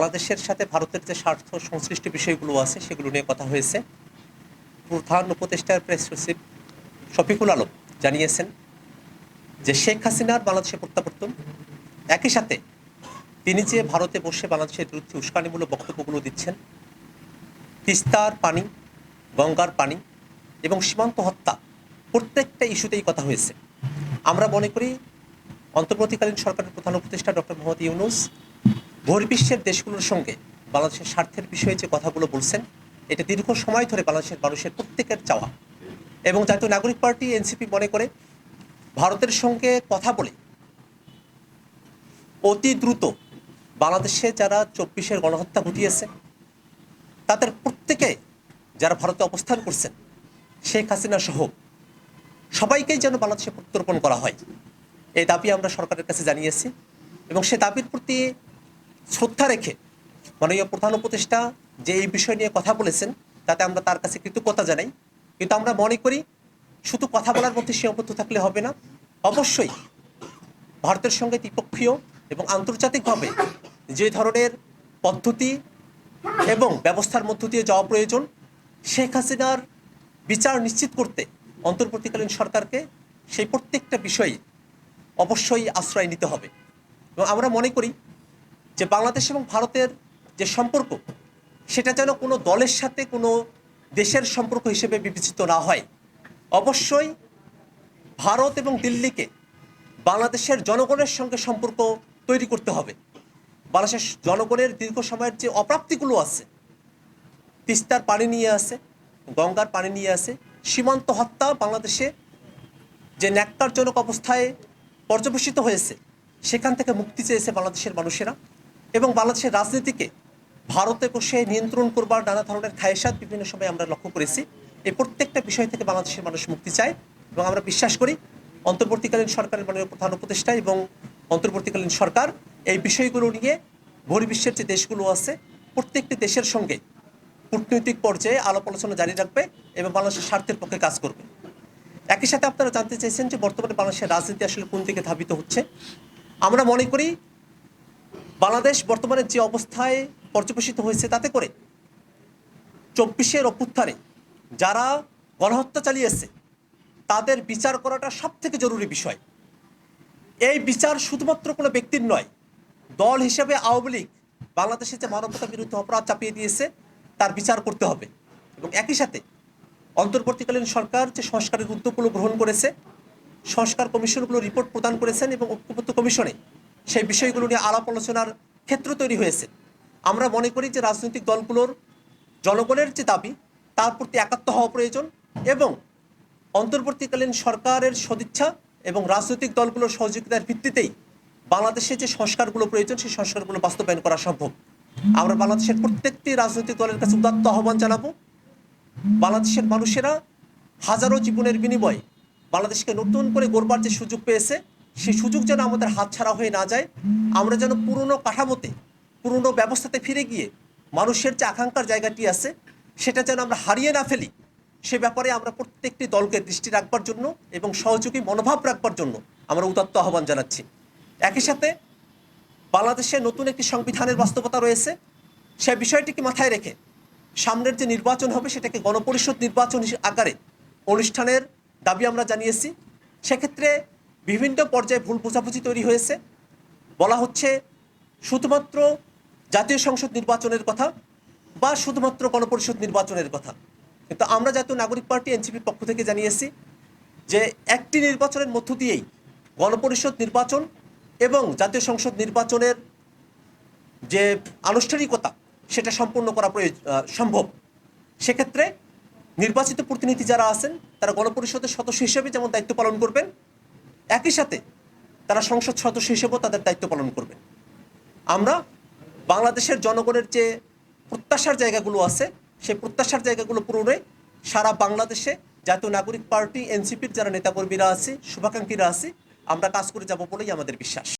বাংলাদেশের সাথে ভারতের যে স্বার্থ সংশ্লিষ্ট বিষয়গুলো আছে, সেগুলো নিয়ে কথা হয়েছে। প্রধান উপদেষ্টার প্রেস সচিব শফিকুল আলম জানিয়েছেন যে শেখ হাসিনার বাংলাদেশে প্রত্যাবর্তন একই সাথে তিনি যে ভারতে বসে বাংলাদেশের বিরুদ্ধে উস্কানিমূলক বক্তব্যগুলো দিচ্ছেন, তিস্তার পানি, গঙ্গার পানি এবং সীমান্ত হত্যা প্রত্যেকটা ইস্যুতেই কথা হয়েছে। আমরা মনে করি অন্তর্বর্তীকালীন সরকারের প্রধান উপদেষ্টা ডক্টর মোহাম্মদ ইউনুস বহির্বিশ্বের দেশগুলোর সঙ্গে বাংলাদেশের স্বার্থের বিষয়ে যে কথাগুলো বলছেন, এটা দীর্ঘ সময় ধরে বাংলাদেশের মানুষের প্রত্যেকের চাওয়া। এবং জাতীয় নাগরিক পার্টি, এনসিপি মনে করে, ভারতের সঙ্গে কথা বলে অতি দ্রুত বাংলাদেশে যারা চব্বিশের গণহত্যা ঘটিয়েছে, তাদের প্রত্যেকে যারা ভারতে অবস্থান করছেন, শেখ হাসিনা সহ সবাইকেই যেন বাংলাদেশে প্রত্যর্পণ করা হয়। এই দাবি আমরা সরকারের কাছে জানিয়েছি এবং সে দাবির প্রতি শ্রদ্ধা রেখে মাননীয় প্রধান উপদেষ্টা যে এই বিষয় নিয়ে কথা বলেছেন, তাতে আমরা তার কাছে কৃতজ্ঞতা জানাই। কিন্তু আমরা মনে করি শুধু কথা বলার মধ্যে সীমাবদ্ধ থাকলে হবে না, অবশ্যই ভারতের সঙ্গে দ্বিপক্ষীয় এবং আন্তর্জাতিকভাবে যে ধরনের পদ্ধতি এবং ব্যবস্থার মধ্য দিয়ে যাওয়া প্রয়োজন, শেখ হাসিনার বিচার নিশ্চিত করতে অন্তর্বর্তীকালীন সরকারকে সেই প্রত্যেকটা বিষয়ে অবশ্যই আশ্রয় নিতে হবে। এবং আমরা মনে করি যে বাংলাদেশ এবং ভারতের যে সম্পর্ক, সেটা যেন কোনো দলের সাথে কোনো দেশের সম্পর্ক হিসেবে বিবেচিত না হয়। অবশ্যই ভারত এবং দিল্লিকে বাংলাদেশের জনগণের সঙ্গে সম্পর্ক তৈরি করতে হবে। বাংলাদেশের জনগণের দীর্ঘ সময়ের যে অপ্রাপ্তিগুলো আছে, তিস্তার পানি নিয়ে আসে গঙ্গার পানি নিয়ে আসে সীমান্ত হত্যা বাংলাদেশে যে ন্যাক্কারজনক অবস্থায় পর্যবেসিত হয়েছে, সেখান থেকে মুক্তি চেয়েছে বাংলাদেশের মানুষেরা। এবং বাংলাদেশের রাজনীতিকে ভারতে বসে নিয়ন্ত্রণ করবার নানা ধরনের খায়সাত বিভিন্ন সময় আমরা লক্ষ্য করেছি। এই প্রত্যেকটা বিষয় থেকে বাংলাদেশের মানুষ মুক্তি চায় এবং আমরা বিশ্বাস করি অন্তর্বর্তীকালীন সরকারের মাননীয় প্রধান উপদেষ্টা এবং অন্তর্বর্তীকালীন সরকার এই বিষয়গুলো নিয়ে বহির্বিশ্বের যে দেশগুলো আছে, প্রত্যেকটি দেশের সঙ্গে কূটনৈতিক পর্যায়ে আলাপ আলোচনা জারি রাখবে এবং বাংলাদেশের স্বার্থের পক্ষে কাজ করবে। একই সাথে আপনারা জানতে চাইছেন যে বর্তমানে বাংলাদেশের রাজনীতি আসলে কোন দিকে ধাবিত হচ্ছে। আমরা মনে করি বাংলাদেশ বর্তমানে যে অবস্থায় পর্যবেসিত হয়েছে তাতে করে চব্বিশের অভ্যুত্থানে যারা গণহত্যা চালিয়েছে, তাদের বিচার করাটা সব থেকে জরুরি বিষয়। এই বিচার শুধুমাত্র কোনো ব্যক্তির নয়, দল হিসেবে আওয়ামী লীগ বাংলাদেশে যে মানবতা বিরুদ্ধে অপরাধ চাপিয়ে দিয়েছে, তার বিচার করতে হবে। এবং একই সাথে অন্তর্বর্তীকালীন সরকার যে সংস্কারের উদ্যোগগুলো গ্রহণ করেছে, সংস্কার কমিশনগুলো রিপোর্ট প্রদান করেছেন এবং ঐক্যবদ্ধ কমিশনে সেই বিষয়গুলো নিয়ে আলাপ আলোচনার ক্ষেত্র তৈরি হয়েছে। আমরা মনে করি যে রাজনৈতিক দলগুলোর জনগণের যে দাবি, তার প্রতি একাত্ম হওয়া প্রয়োজন এবং অন্তর্বর্তীকালীন সরকারের সদিচ্ছা এবং রাজনৈতিক দলগুলোর সহযোগিতার ভিত্তিতেই বাংলাদেশে যে সংস্কারগুলো প্রয়োজন, সেই সংস্কারগুলো বাস্তবায়ন করা সম্ভব। আমরা বাংলাদেশের প্রত্যেকটি রাজনৈতিক দলের কাছে উদাত্ত আহ্বান জানাব, বাংলাদেশের মানুষেরা হাজারো জীবনের বিনিময়ে বাংলাদেশকে নতুন করে গড়বার যে সুযোগ পেয়েছে সেই সুযোগ যেন আমাদের হাতছাড়া হয়ে না যায়, আমরা যেন পুরনো কাঠামোতে, পুরনো ব্যবস্থাতে ফিরে গিয়ে মানুষের যে আকাঙ্ক্ষার জায়গাটি আছে, সেটা যেন আমরা হারিয়ে না ফেলি, সে ব্যাপারে আমরা প্রত্যেকটি দলকে দৃষ্টি রাখবার জন্য এবং সহযোগী মনোভাব রাখবার জন্য আমরা উদাত্ত আহ্বান জানাচ্ছি। একই সাথে বাংলাদেশে নতুন একটি সংবিধানের বাস্তবতা রয়েছে, সে বিষয়টিকে মাথায় রেখে সামনের যে নির্বাচন হবে সেটাকে গণপরিষদ নির্বাচন আকারে অনুষ্ঠানের দাবি আমরা জানিয়েছি। সেক্ষেত্রে বিভিন্ন পর্যায়ে ভুল বোঝাবুঝি তৈরি হয়েছে। বলা হচ্ছে, শুধুমাত্র জাতীয় সংসদ নির্বাচনের কথা বা শুধুমাত্র গণপরিষদ নির্বাচনের কথা। কিন্তু আমরা জাতীয় নাগরিক পার্টি, এনসিপির পক্ষ থেকে জানিয়েছি যে একটি নির্বাচনের মধ্য দিয়েই গণপরিষদ নির্বাচন এবং জাতীয় সংসদ নির্বাচনের যে আনুষ্ঠানিকতা, সেটা সম্পূর্ণ করা সম্ভব। সেক্ষেত্রে নির্বাচিত প্রতিনিধি যারা আছেন, তারা গণপরিষদের সদস্য হিসেবে যেমন দায়িত্ব পালন করবেন একই সাথে তারা সংসদ সদস্য হিসেবেও তাদের দায়িত্ব পালন করবে। আমরা বাংলাদেশের জনগণের যে প্রত্যাশার জায়গাগুলো আছে, সেই প্রত্যাশার জায়গাগুলো পূরণে সারা বাংলাদেশে জাতীয় নাগরিক পার্টি, এনসিপির যারা নেতাকর্মীরা আছে, শুভাকাঙ্ক্ষীরা আছে, আমরা কাজ করে যাব বলেই আমাদের বিশ্বাস।